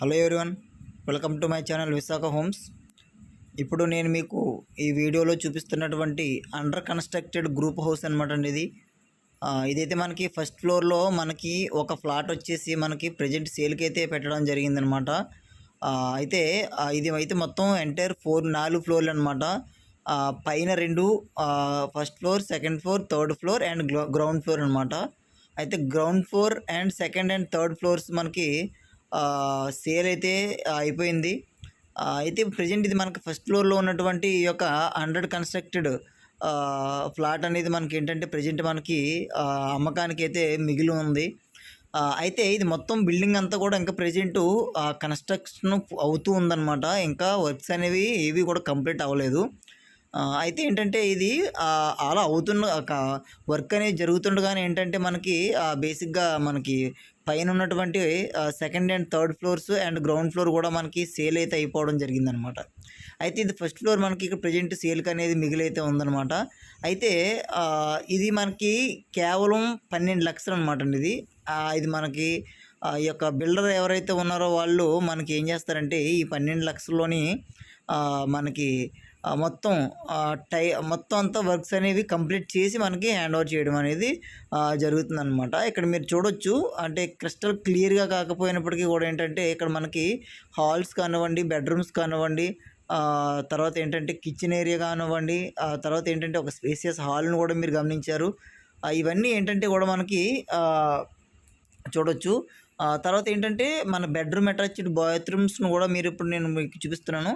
Hello everyone welcome to my channel Visakha homes. ఇప్పుడు నేను మీకు ఈ వీడియోలో చూపిస్తున్నటువంటి అండర్ కన్స్ట్రక్టెడ్ గ్రూప్ హౌస్ అనమాట అండి ఇది. ఇదైతే మనకి ఫస్ట్ ఫ్లోర్లో మనకి ఒక ఫ్లాట్ వచ్చేసి మనకి ప్రజెంట్ సేల్కి అయితే పెట్టడం జరిగిందనమాట అయితే ఇది అయితే మొత్తం ఎంటైర్ ఫోర్ నాలుగు ఫ్లోర్లు అనమాట పైన రెండు first floor second floor third floor and ground floor అనమాట అయితే ground floor and second and third floors మనకి సేల్ అయితే అయిపోయింది. అయితే ప్రజెంట్ ఇది మనకు ఫస్ట్ ఫ్లోర్లో ఉన్నటువంటి ఈ యొక్క హండ్రెడ్ కన్స్ట్రక్టెడ్ ఫ్లాట్ అనేది మనకి ఏంటంటే ప్రజెంట్ మనకి అమ్మకానికి అయితే మిగిలి ఉంది. అయితే ఇది మొత్తం బిల్డింగ్ అంతా కూడా ఇంకా ప్రజెంట్ కన్స్ట్రక్షన్ అవుతూ ఉందన్నమాట. ఇంకా వర్క్స్ అనేవి ఏవి కూడా కంప్లీట్ అవ్వలేదు. అయితే ఏంటంటే ఇది అలా అవుతున్న వర్క్ అనేది జరుగుతుండగానే ఏంటంటే మనకి బేసిక్గా మనకి పైన ఉన్నటువంటి second and third floors and ground floor కూడా మనకి సేల్ అయితే అయిపోవడం జరిగిందనమాట. అయితే ఇది ఫస్ట్ ఫ్లోర్ మనకి ఇక్కడ ప్రజెంట్ సేల్కి అనేది మిగిలైతే ఉందన్నమాట అయితే ఇది మనకి కేవలం పన్నెండు లక్షలు అనమాట అండి ఇది ఇది మనకి ఈ యొక్క బిల్డర్ ఎవరైతే ఉన్నారో వాళ్ళు మనకి ఏం చేస్తారంటే ఈ పన్నెండు లక్షల్లోని మనకి మొత్తం టై మొత్తం అంతా వర్క్స్ అనేవి కంప్లీట్ చేసి మనకి హ్యాండ్ ఓవర్ చేయడం అనేది జరుగుతుంది అనమాట ఇక్కడ మీరు చూడొచ్చు అంటే క్రిస్టల్ క్లియర్గా కాకపోయినప్పటికీ కూడా ఏంటంటే ఇక్కడ మనకి హాల్స్ కానివ్వండి బెడ్రూమ్స్ కానివ్వండి తర్వాత ఏంటంటే కిచెన్ ఏరియా కానివ్వండి తర్వాత ఏంటంటే ఒక స్పేసియస్ హాల్ను కూడా మీరు గమనించారు. ఇవన్నీ ఏంటంటే కూడా మనకి చూడొచ్చు. తర్వాత ఏంటంటే మన బెడ్రూమ్ అటాచ్డ్ బాత్రూమ్స్ను కూడా మీరు ఇప్పుడు నేను మీకు చూపిస్తున్నాను.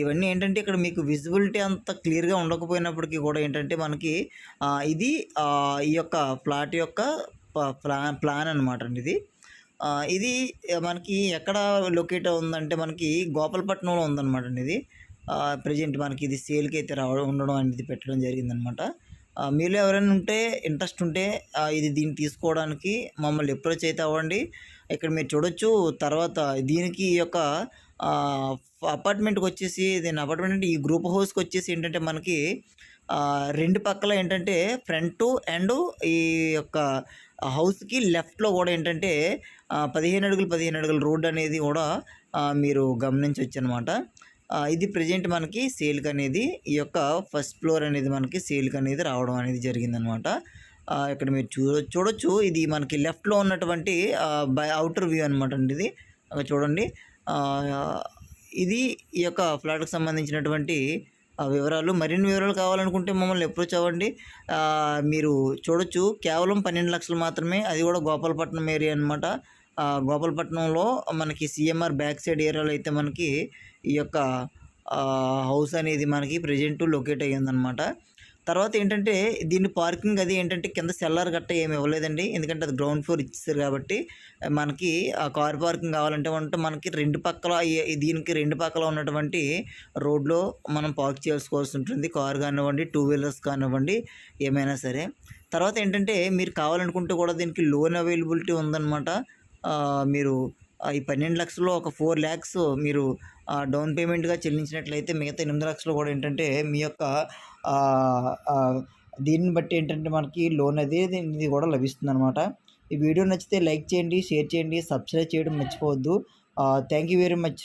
ఇవన్నీ ఏంటంటే ఇక్కడ మీకు విజిబిలిటీ అంత క్లియర్గా ఉండకపోయినప్పటికీ కూడా ఏంటంటే మనకి ఇది ఈ యొక్క ఫ్లాట్ యొక్క ప్లాన్ ప్లాన్ అనమాట అండి ఇది. ఇది మనకి ఎక్కడ లొకేట్ ఉందంటే మనకి గోపాలపట్నంలో ఉందన్నమాట అండి ఇది. ప్రజెంట్ మనకి ఇది సేల్కి అయితే రావడం ఉండడం అనేది పెట్టడం జరిగిందనమాట మీలో ఎవరైనా ఉంటే ఇంట్రెస్ట్ ఉంటే ఇది దీన్ని తీసుకోవడానికి మమ్మల్ని అప్రోచ్ అయితే అవ్వండి. ఇక్కడ మీరు చూడొచ్చు తర్వాత దీనికి ఈ యొక్క అపార్ట్మెంట్కి వచ్చేసి దీని అపార్ట్మెంట్ అంటే ఈ గ్రూప్ హౌస్కి వచ్చేసి ఏంటంటే మనకి రెండు పక్కల ఏంటంటే ఫ్రంట్ అండ్ ఈ యొక్క హౌస్కి లెఫ్ట్లో కూడా ఏంటంటే పదిహేను అడుగులు పదిహేను అడుగుల రోడ్ అనేది కూడా మీరు గమనించవచ్చు అనమాట ఇది ప్రజెంట్ మనకి సేల్కి అనేది ఈ యొక్క ఫస్ట్ ఫ్లోర్ అనేది మనకి సేల్కి అనేది రావడం అనేది జరిగిందనమాట. ఇక్కడ మీరు చూ చూడొచ్చు. ఇది మనకి లెఫ్ట్లో ఉన్నటువంటి బై అవుటర్ వ్యూ అనమాట అండి ఇది. చూడండి. ఇది ఈ యొక్క ఫ్లాట్కి సంబంధించినటువంటి వివరాలు. మరిన్ని వివరాలు కావాలనుకుంటే మమ్మల్ని అప్రోచ్ అవ్వండి మీరు చూడొచ్చు. కేవలం పన్నెండు లక్షలు మాత్రమే. అది కూడా గోపాలపట్నం ఏరియా అనమాట. గోపాలపట్నంలో మనకి సిఎంఆర్ బ్యాక్ సైడ్ ఏరియాలో అయితే మనకి ఈ యొక్క హౌస్ అనేది మనకి ప్రజెంట్ లొకేట్ అయ్యిందనమాట తర్వాత ఏంటంటే దీన్ని పార్కింగ్ అది ఏంటంటే కింద సెల్లార్ గట్ట ఏమి ఇవ్వలేదండి. ఎందుకంటే అది గ్రౌండ్ ఫ్లోర్ ఇచ్చేసారు కాబట్టి మనకి ఆ కార్ పార్కింగ్ కావాలంటే ఉంటే మనకి రెండు పక్కల దీనికి రెండు పక్కల ఉన్నటువంటి రోడ్లో మనం పార్క్ చేసుకోవాల్సి ఉంటుంది. కార్ కానివ్వండి టూ వీలర్స్ కానివ్వండి ఏమైనా సరే. తర్వాత ఏంటంటే మీరు కావాలనుకుంటే కూడా దీనికి లోన్ అవైలబిలిటీ ఉందన్నమాట. మీరు ఈ పన్నెండు లక్షల్లో ఒక ఫోర్ ల్యాక్స్ మీరు డౌన్ పేమెంట్గా చెల్లించినట్లయితే మిగతా ఎనిమిది లక్షలు కూడా ఏంటంటే మీ యొక్క దీన్ని బట్టి ఏంటంటే మనకి లోన్ అనేది ఇది కూడా లభిస్తుంది అనమాట ఈ వీడియో నచ్చితే లైక్ చేయండి షేర్ చేయండి సబ్స్క్రైబ్ చేయడం మర్చిపోవద్దు. Thank you very much.